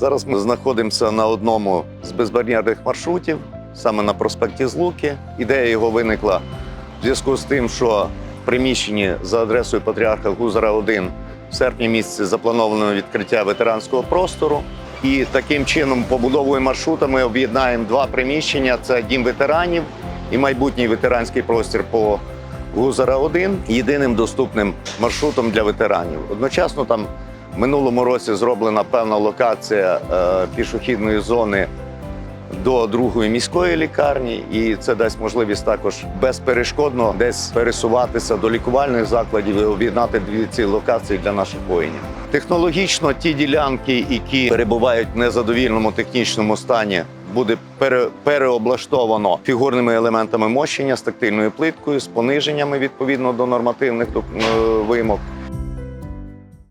Зараз ми знаходимося на одному з безбар'єрних маршрутів, саме на проспекті Злуки. Ідея його виникла в зв'язку з тим, що в приміщенні за адресою Патріарха Гузара 1 в серпні місяці заплановано відкриття ветеранського простору. І таким чином, побудовою маршрута, ми об'єднаємо два приміщення: це дім ветеранів і майбутній ветеранський простір по Гузара 1 єдиним доступним маршрутом для ветеранів. Одночасно там минулому році зроблена певна локація е, пішохідної зони до другої міської лікарні, і це дасть можливість також безперешкодно десь пересуватися до лікувальних закладів і об'єднати дві ці локації для наших воїнів. Технологічно ті ділянки, які перебувають в незадовільному технічному стані, буде пере, переоблаштовано фігурними елементами мощення з тактильною плиткою, з пониженнями відповідно до нормативних е, вимог.